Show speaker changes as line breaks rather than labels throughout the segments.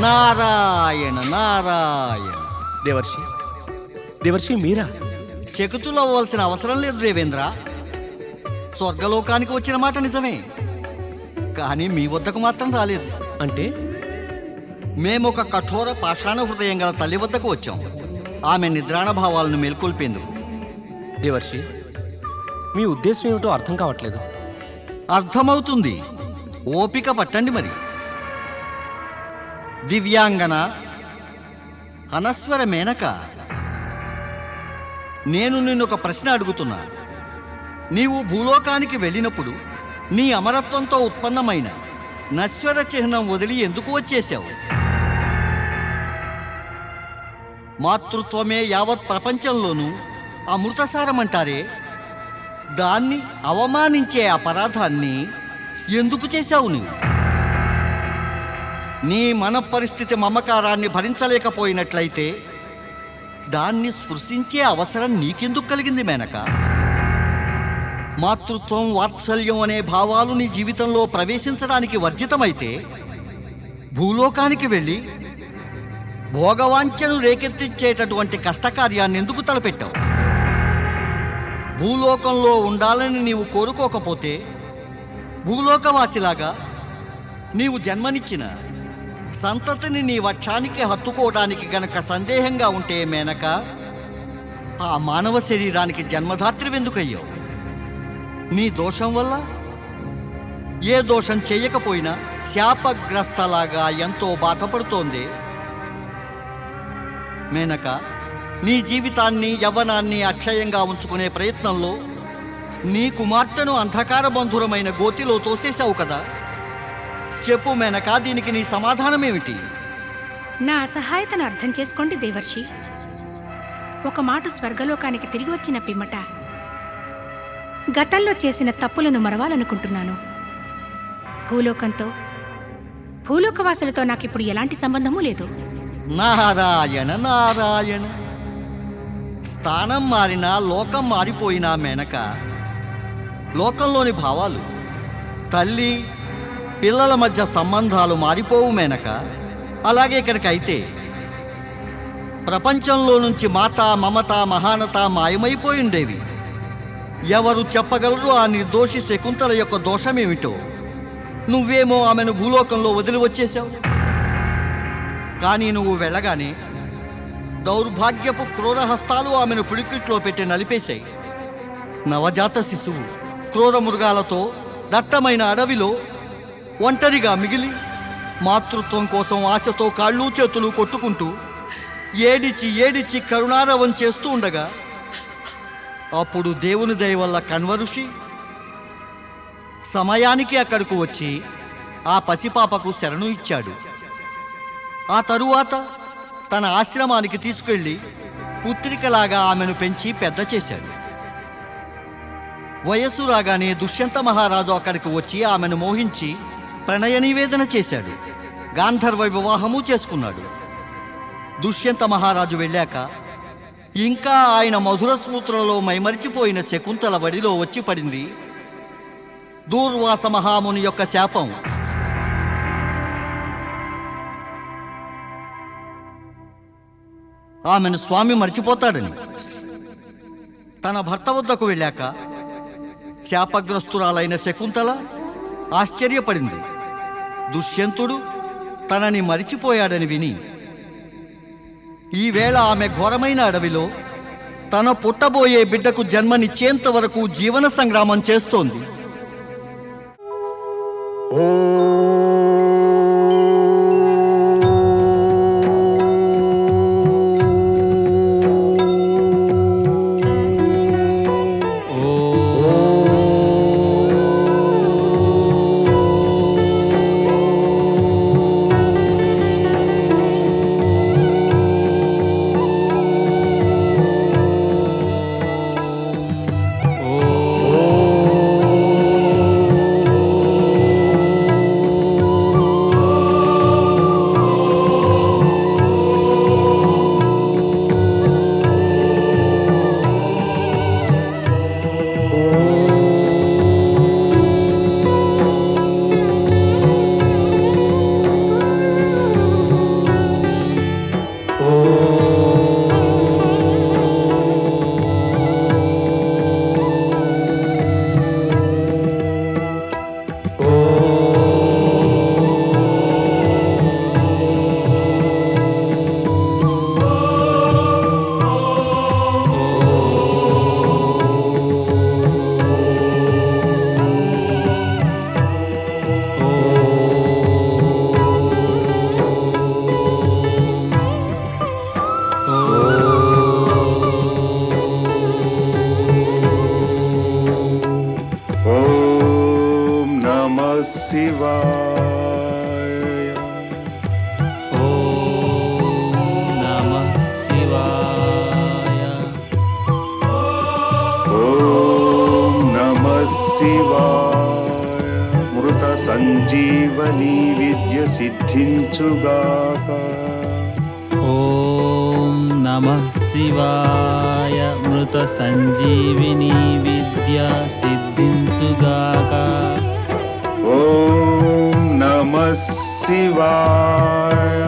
నారాయణ నారాయణ.
దేవర్షి దేవర్షి మీరా?
చెకుతులు అవ్వాల్సిన అవసరం లేదు దేవేంద్ర. స్వర్గలోకానికి వచ్చిన మాట నిజమే. కానీ మీ వద్దకు మాత్రం రాలేదు.
అంటే?
మేము ఒక కఠోర పాషాణ హృదయం గల తల్లి వద్దకు వచ్చాం. ఆమె నిద్రాణ భావాలను మేల్కొల్పేందుకు.
దేవర్షి మీ ఉద్దేశం ఏమిటో అర్థం కావట్లేదు.
అర్థమవుతుంది. ఓపిక పట్టండి మరి. దివ్యాంగన? అనస్వర మేనక? నేను నిన్నొక ఒక ప్రశ్న అడుగుతున్నా. నీవు భూలోకానికి వెళ్ళినప్పుడు నీ అమరత్వంతో ఉత్పన్నమైన నశ్వర చిహ్నం వదిలి ఎందుకు వచ్చేసావు మాతృత్వమే యావత్ ప్రపంచంలోనూ అమృతసారమంటారే? దాన్ని అవమానించే అపరాధాన్ని ఎందుకు చేశావు నీవు? నీ మన పరిస్థితి మమకారాన్ని భరించలేకపోయినట్లయితే దాన్ని స్పృశించే అవసరం నీకెందుకు కలిగింది మేనక? మాతృత్వం వాత్సల్యం అనే భావాలు నీ జీవితంలో ప్రవేశించడానికి వర్జితమైతే భూలోకానికి వెళ్ళి భోగవాంఛను రేకెత్తించేటటువంటి కష్టకార్యాన్ని ఎందుకు తలపెట్టావు? భూలోకంలో ఉండాలని నీవు కోరుకోకపోతే భూలోకవాసిలాగా నీవు జన్మనిచ్చిన సంతతిని నీ వక్షానికి హత్తుకోవడానికి గనక సందేహంగా ఉంటే మేనక ఆ మానవ శరీరానికి జన్మధాత్రివెందుకయ్యావు నీ దోషం వల్ల? ఏ దోషం చేయకపోయినా శాపగ్రస్తలాగా ఎంతో బాధపడుతోంది. మేనక నీ జీవితాన్ని యవ్వనాన్ని అక్షయంగా ఉంచుకునే ప్రయత్నంలో నీ కుమార్తెను అంధకార బంధురమైన గోతిలో తోసేశావు కదా. చెప్పు మేనక దీనికి నీ సమాధానమేమిటి?
నా అసహాయతను అర్థం చేసుకోండి దేవర్షి. ఒక మాట స్వర్గలోకానికి తిరిగి వచ్చిన పిమ్మట గతంలో చేసిన తప్పులను మరవాలనుకుంటున్నాను. భూలోకంతో భూలోకవాసులతో నాకిప్పుడు ఎలాంటి సంబంధమూ లేదు.
నారాయణ నారాయణ. స్థానం మారినా లోకం మారిపోయినా మేనక లోకంలోని భావాలు తల్లి పిల్లల మధ్య సంబంధాలు మారిపోవు మేనక. అలాగే ఇక్కడికైతే ప్రపంచంలో నుంచి మాత మమత మహానత మాయమైపోయిండేవి ఎవరు చెప్పగలరు ఆ నిర్దోషి శకుంతల యొక్క దోషమేమిటో? నువ్వేమో ఆమెను భూలోకంలో వదిలి వచ్చేశావు కానీ నువ్వు వెళ్ళగానే దౌర్భాగ్యపు క్రూరహస్తాలు ఆమెను పిడికిట్లో పెట్టి నలిపేశాయి. నవజాత శిశువు క్రూర మృగాలతో దట్టమైన అడవిలో ఒంటరిగా మిగిలి మాతృత్వం కోసం ఆశతో కాళ్ళు చేతులు కొట్టుకుంటూ ఏడిచి ఏడిచి కరుణారవం చేస్తూ ఉండగా అప్పుడు దేవుని దయ వల్ల కన్వరుషి సమయానికి అక్కడకు వచ్చి ఆ పసిపాపకు శరణు ఇచ్చాడు. ఆ తరువాత తన ఆశ్రమానికి తీసుకెళ్ళి పుత్రికలాగా ఆమెను పెంచి పెద్ద చేశాడు. వయస్సు రాగానే దుష్యంత మహారాజు అక్కడికి వచ్చి ఆమెను మోహించి ప్రణయ నివేదన చేశాడు. గాంధర్వ వివాహము చేసుకున్నాడు. దుష్యంత మహారాజు వెళ్ళాక ఇంకా ఆయన మధుర స్మృతులలో మైమరిచిపోయిన శకుంతల వడిలో వచ్చి పడింది. దూర్వాస మహాముని యొక్క శాపం. ఆమెను స్వామి మర్చిపోతాడని. తన భర్త వద్దకు వెళ్ళాక శాపగ్రస్తురాలైన శకుంతల ఆశ్చర్యపడింది. దుష్యంతుడు తనని మరిచిపోయాడని విని ఈవేళ ఆమె ఘోరమైన అడవిలో తన పుట్టబోయే బిడ్డకు జన్మనిచ్చేంత వరకు జీవన సంగ్రామం చేస్తోంది.
ఓ విద్య సిద్ధించుగాక.
ఓం నమ శివాయ మృత సంజీవిని విద్య సిద్ధించుగాక.
ఓం నమ శివాయ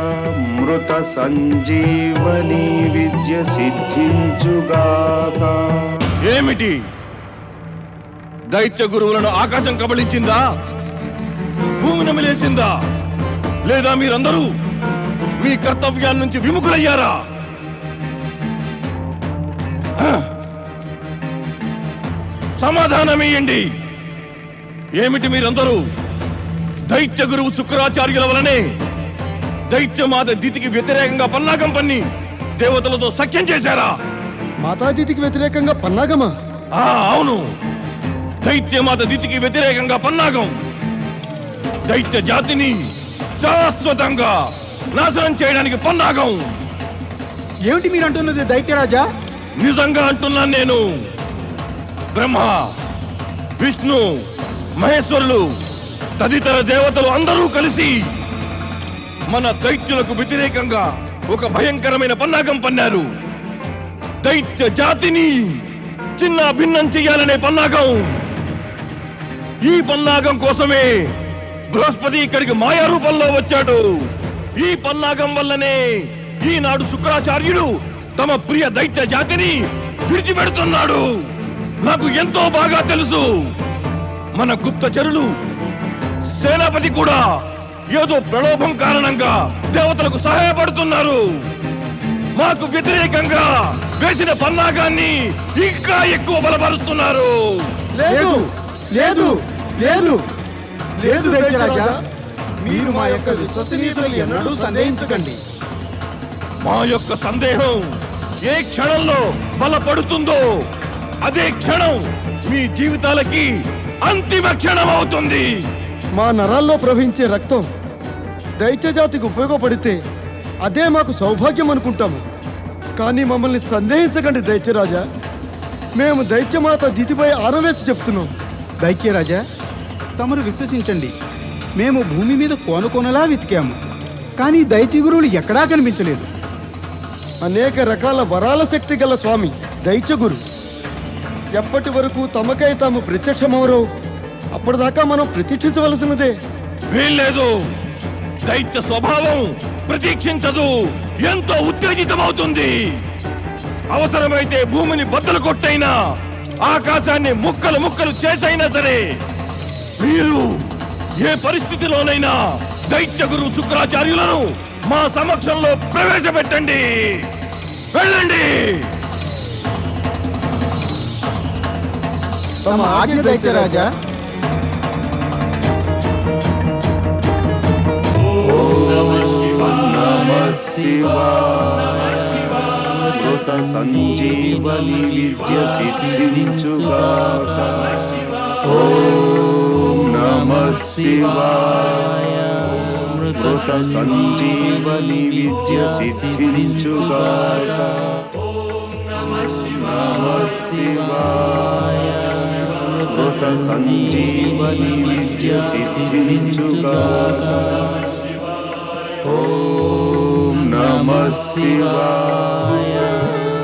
మృత సంజీవని విద్య సిద్ధించుగాక.
ఏమిటి? దైత్య గురువులను ఆకాశం కబళించిందా? భూమి నమిలేసిందా? లేదా మీరందరూ మీ కర్తవ్యాల నుంచి విముఖులయ్యారా? సమాధానమేయండి ఏమిటి మీరందరూ? దైత్య గురువు శుక్రాచార్యుల వలనే దైత్యమాత దితికి వ్యతిరేకంగా పన్నాగం పన్ని దేవతలతో సఖ్యం చేశారా?
మాతాదితికి వ్యతిరేకంగా పన్నాగమా?
ఆ అవును. దైత్యమాత దితికి వ్యతిరేకంగా పన్నాగం. దైత్య జాతిని శాశ్వతంగా నాశనం చేయడానికి పన్నాగం
ఏమిటి మీరు అంటున్నది దైత్యరాజా?
నిజంగా అంటున్నాను నేను. బ్రహ్మ విష్ణు మహేశ్వరులు తదితర దేవతలు అందరూ కలిసి మన దైత్యులకు వ్యతిరేకంగా ఒక భయంకరమైన పన్నాగం పన్నారు. దైత్య జాతిని చిన్న భిన్నం చెయ్యాలనే పన్నాగం. ఈ పన్నాగం కోసమే బృహస్పతి ఇక్కడికి మాయా రూపంలో వచ్చాడు. ఈ పల్లాగం వల్లనే ఈనాడు శుక్రాచార్యుడు తమ ప్రియ దైత్య జాతిని విడిచిపెడుతున్నాడు. నాకు ఎంతో బాగా తెలుసు. మన గుప్తచరులు సేనాపతి కూడా ఏదో ప్రలోభం కారణంగా దేవతలకు సహాయపడుతున్నారు. మాకు వ్యతిరేకంగా వేసిన పన్నాగాన్ని ఇంకా ఎక్కువ బలపరుస్తున్నారు.
లేదు లేదు లేదు. లేదు దైత్యరాజా మీరు మా యొక్క విశ్వసనీయతలు ఎన్నడూ సందేహించకండి.
మా యొక్క సందేహం ఏ క్షణంలో బలపడుతుందో అదే క్షణం మీ జీవితాలకి అంతిమ క్షణం అవుతుంది
మా నరాల్లో ప్రవహించే రక్తం దైత్య జాతికి ఉపయోగపడితే అదే మాకు సౌభాగ్యం అనుకుంటాము. కానీ మమ్మల్ని సందేహించకండి దైత్యరాజా. మేము దైత్యమాత దితిపై ఆరవేసి చెప్తున్నాం. దైత్యరాజా తమరు విశ్వసించండి. మేము భూమి మీద కోనకోనలా వెతికాము. కానీ దైత్య గురువులు ఎక్కడా కనిపించలేదు. అనేక రకాల వరాల శక్తి గల స్వామి దైత్యగురు. ఎప్పటి వరకు తమకై తాము ప్రత్యక్షమవరో అప్పటిదాకా మనం ప్రతీక్షించవలసినదే
వీల్లేదు. దైత్య స్వభావం ప్రతీక్షించదు. ఎంతో ఉత్తేజితమవుతుంది. అవసరమైతే భూమిని బద్దలు కొట్టైనా ఆకాశాన్ని ముక్కలు ముక్కలు చేసైనా సరే మీరు ఏ పరిస్థితిలోనైనా దైత్య గురు శుక్రాచార్యులను మా సమక్షంలో ప్రవేశపెట్టండి. వెళ్ళండి.
తమ ఆజ్ఞ దైత్యరాజా
సంజీవని విద్య సిద్ధించుగాక ఓం నమ శివాయ మృత సంజీవని విద్య సిద్ధించుగాక నమ శివాయ మృత సంజీవని విద్య సిద్ధించుగాక ఓం నమ శివాయ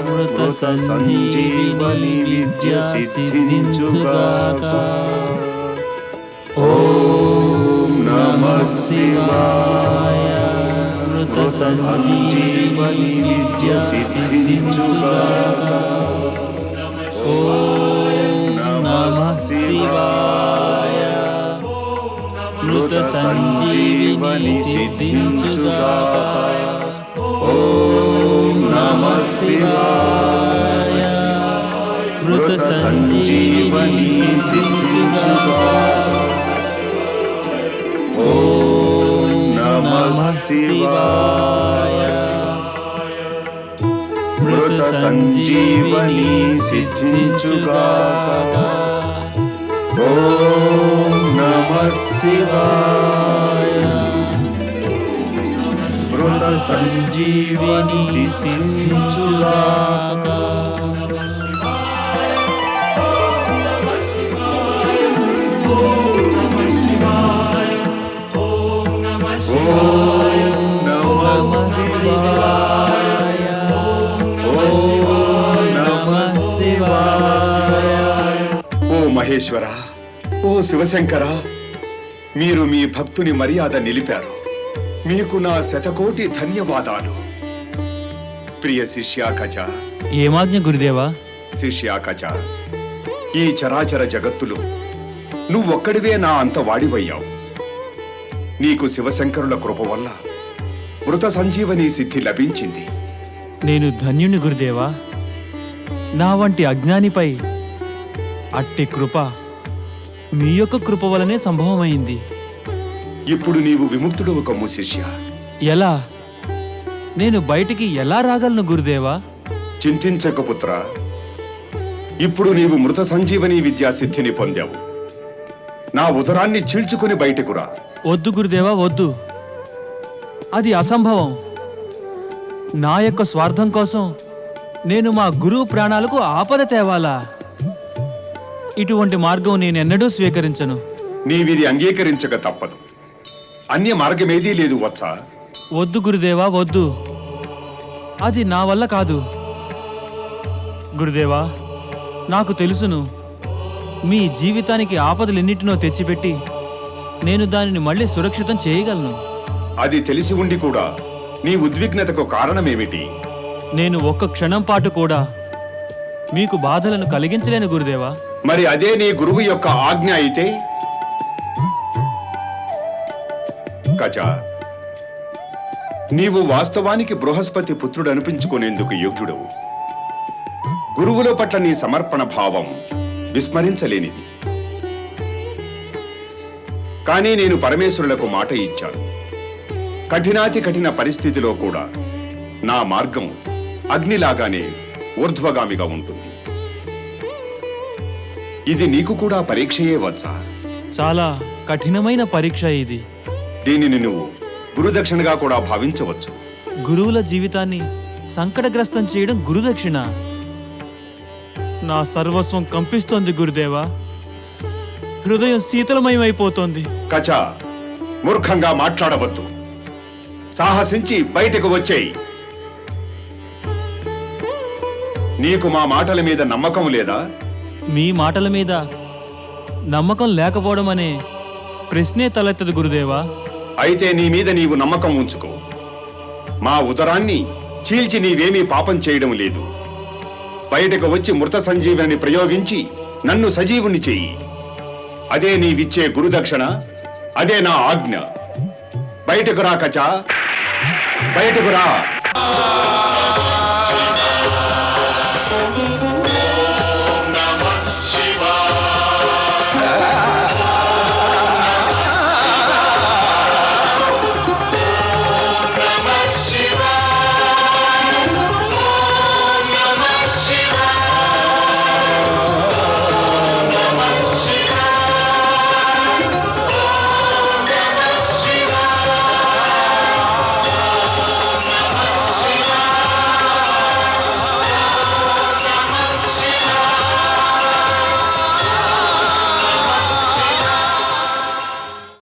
మృత సంజీవని విద్య సిద్ధించుగాక ఓం నమ శివాయ మృత సంజీవని విద్య సిద్ధించుగాక ఓం నమ శివాయ మృత సంజీవని సిద్ధించుగాక ఓం నమ శివాయ మృత సంజీవని సిద్ధించుగాక ఓం నమ శివాయ మృత సంజీవని సిద్ధించుగాక
మహేశ్వర ఓ శివశంకర మీరు మీ భక్తుని మర్యాద నిలిపారు. మీకు నా శతకోటి ధన్యవాదాలు. ప్రియ శిష్యాకచ.
ఏమాజ్ఞ గురుదేవా?
శిష్యాకచ ఈ చరాచర జగత్తులో నువ్వొక్కడివే నా అంత వాడివయ్యావు. నీకు శివశంకరుల కృప వల్ల మృత సంజీవని సిద్ధి లభించింది.
నేను ధన్యుని గురుదేవా. నా వంటి అజ్ఞానిపై అట్టి కృప మీ యొక్క కృప వలనే సంభవమైంది.
ఇప్పుడు నీవు విముక్తుడవు కమ్ము శిష్య.
ఎలా? నేను బయటికి ఎలా రాగలను గురుదేవా?
చింతించక పుత్ర ఇప్పుడు నీవు మృత సంజీవని విద్యా సిద్ధిని పొందావు. నా ఉదరాన్ని చీల్చుకుని బయటకు రా.
వద్దు గురుదేవా వద్దు. అది అసంభవం. నా యొక్క స్వార్థం కోసం నేను మా గురువు ప్రాణాలకు ఆపద తేవాలా? ఇటువంటి మార్గం నేనెన్నడూ స్వీకరించను.
నీవిది అంగీకరించక తప్పదు. అన్య మార్గమేదీ లేదు వత్సా.
వద్దు గురుదేవా వద్దు. అది నా వల్ల కాదు. గురుదేవా నాకు తెలుసును. మీ జీవితానికి ఆపదలెన్నిటినో తెచ్చిపెట్టి నేను దానిని మళ్ళీ సురక్షితం చేయగలను.
అది తెలిసి ఉండి కూడా నీ ఉద్విగ్నతకు కారణమేమిటి?
నేను ఒక్క క్షణం పాటు కూడా మీకు బాధలను కలిగించలేను గురుదేవా.
మరి అదే నీ గురువు యొక్క ఆజ్ఞ అయితే? కచ నీవు వాస్తవానికి బృహస్పతి పుత్రుడు అనిపించుకునేందుకు యోగ్యుడవు. గురువుల పట్ల నీ సమర్పణ భావం విస్మరించలేనిది. కానీ నేను పరమేశ్వరులకు మాట ఇచ్చాను. కఠినాతి కఠిన పరిస్థితిలో కూడా నా మార్గం అగ్నిలాగానే ఊర్ధ్వగామిగా ఉంటుంది. ఇది నీకు కూడా పరీక్షయే వచ్చా
చాలా కఠినమైన పరీక్ష ఇది.
దీనిని నువ్వు గురుదక్షిణగా కూడా భావించవచ్చు.
గురువుల జీవితాన్ని సంకటగ్రస్తం చేయడం గురుదక్షిణ. నా సర్వస్వం కంపిస్తోంది గురుదేవా. హృదయం శీతలమయమైపోతోంది.
కచ మూర్ఖంగా మాట్లాడవద్దు. సాహసించి బయటకు వచ్చేయి. నీకు మా మాటల మీద నమ్మకం లేదా?
మీ మాటల మీద నమ్మకం లేకపోవడం అనే ప్రశ్నే తలెత్తదు గురుదేవా.
అయితే నీ మీద నీవు నమ్మకం ఉంచుకో. మా ఉదరాన్ని చీల్చి నీవేమీ పాపం చేయడం లేదు. బయటకు వచ్చి మృత సంజీవని ప్రయోగించి నన్ను సజీవుని చెయ్యి అదే నీవిచ్చే గురుదక్షిణ అదే నా ఆజ్ఞ. బయటకు రా కచా బయటకు రా.